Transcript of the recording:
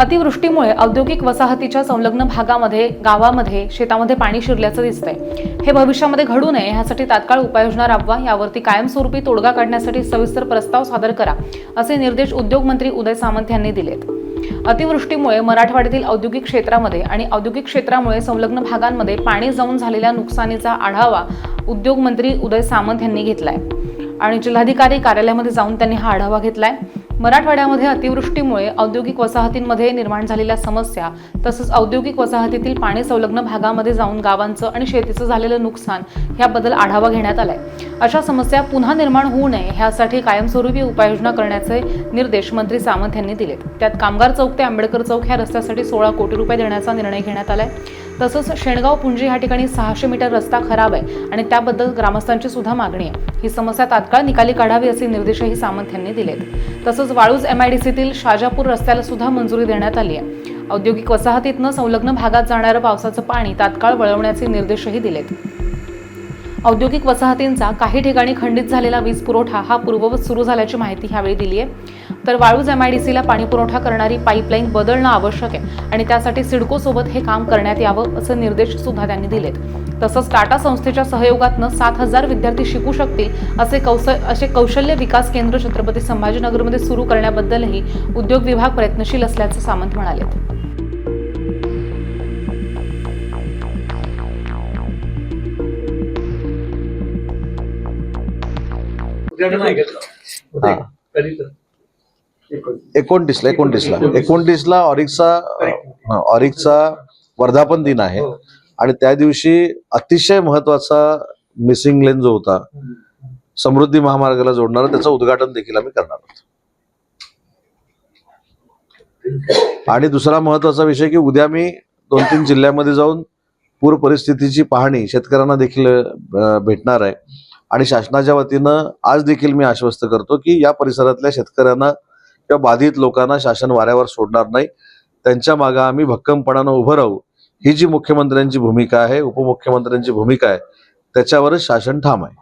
अतिवृष्टीमुळे औद्योगिक वसाहतीच्या संलग्न भागामध्ये गावामध्ये शेतामध्ये पाणी शिरल्याचं दिसतंय. हे भविष्यामध्ये घडू नये यासाठी तात्काळ उपाययोजना राबवा. यावरती कायमस्वरूपी तोडगा काढण्यासाठी सविस्तर प्रस्ताव सादर करा असे निर्देश उद्योगमंत्री उदय सामंत यांनी दिलेत. अतिवृष्टीमुळे मराठवाड्यातील औद्योगिक क्षेत्रामध्ये आणि औद्योगिक क्षेत्रामुळे संलग्न भागांमध्ये पाणी जाऊन झालेल्या नुकसानीचा आढावा उद्योगमंत्री उदय सामंत यांनी घेतलाय. आणि जिल्हाधिकारी कार्यालयामध्ये जाऊन त्यांनी हा आढावा घेतलाय. मराठवाड्यामध्ये अतिवृष्टीमुळे औद्योगिक वसाहतींमध्ये निर्माण झालेल्या समस्या तसंच औद्योगिक वसाहतीतील पाणी संलग्न भागामध्ये जाऊन गावांचं आणि शेतीचं झालेलं नुकसान याबद्दल आढावा घेण्यात आलाय. अशा समस्या पुन्हा निर्माण होऊ नये ह्यासाठी कायमस्वरूपी उपाययोजना करण्याचे निर्देश मंत्री सामंत यांनी दिलेत. त्यात कामगार चौक ते आंबेडकर चौक ह्या रस्त्यासाठी सोळा कोटी रुपये देण्याचा निर्णय घेण्यात आलाय. तसंच शेणगाव पुंजी ह्या ठिकाणी सहाशे मीटर रस्ता खराब आहे आणि त्याबद्दल ग्रामस्थांची सुद्धा मागणी आहे. ही समस्या तात्काळ निकाली काढावी असे निर्देशही सामंत यांनी दिलेत. तसंच वाळूज एमआयडीसीतील शाजापूर रस्त्याला सुद्धा मंजुरी देण्यात आली आहे. औद्योगिक वसाहतीतनं संलग्न भागात जाणारं पावसाचं पाणी तात्काळ वळवण्याचे निर्देशही दिलेत. औद्योगिक वसाहतींचा काही ठिकाणी खंडित झालेला वीज पुरवठा हा पूर्ववत सुरू झाल्याची माहिती ह्यावेळी दिली आहे. तर वाळूज डी सीला पाणीपुरवठा करणारी पाईपलाईन बदलणं आवश्यक आहे आणि त्यासाठी सिडकोसोबत हे काम करण्यात यावं असे निर्देश सुद्धा त्यांनी दिलेत. तसंच टाटा संस्थेच्या सहयोगातनं सात हजार विद्यार्थी शिकू शकतील असे कौश असे कौशल्य विकास केंद्र छत्रपती संभाजीनगरमध्ये सुरू करण्याबद्दलही उद्योग विभाग प्रयत्नशील असल्याचं सामंत म्हणाले. उद्याने नाही. घेतला. होते. कधी तर एकोणतीसला एकोणतीसला. एकोणतीसला ऑरिकचा ऑरिकचा वर्धापन दिन आहे. हो. आणि त्या दिवशी अतिशय महत्त्वाचा मिसिंग लेन जो होता समृद्धी महामार्गाला जोडणारा त्याचं उद्घाटन देखील आम्ही करणार आहोत. आणि दुसरा महत्त्वाचा विषय की उद्या मी दोन तीन जिल्ह्यामध्ये जाऊन पूर परिस्थितीची पाहणी शेतकऱ्यांना देखील भेटणार आहे. आणि शासनाच्या वतीनं आज देखील मी आश्वस्त करतो की या परिसरातल्या शेतकऱ्यांना किंवा बाधित लोकांना शासन वाऱ्यावर सोडणार नाही. त्यांच्या मागे आम्ही भक्कमपणानं उभं राहू. ही जी मुख्यमंत्र्यांची भूमिका आहे उपमुख्यमंत्र्यांची भूमिका आहे त्याच्यावरच शासन ठाम आहे.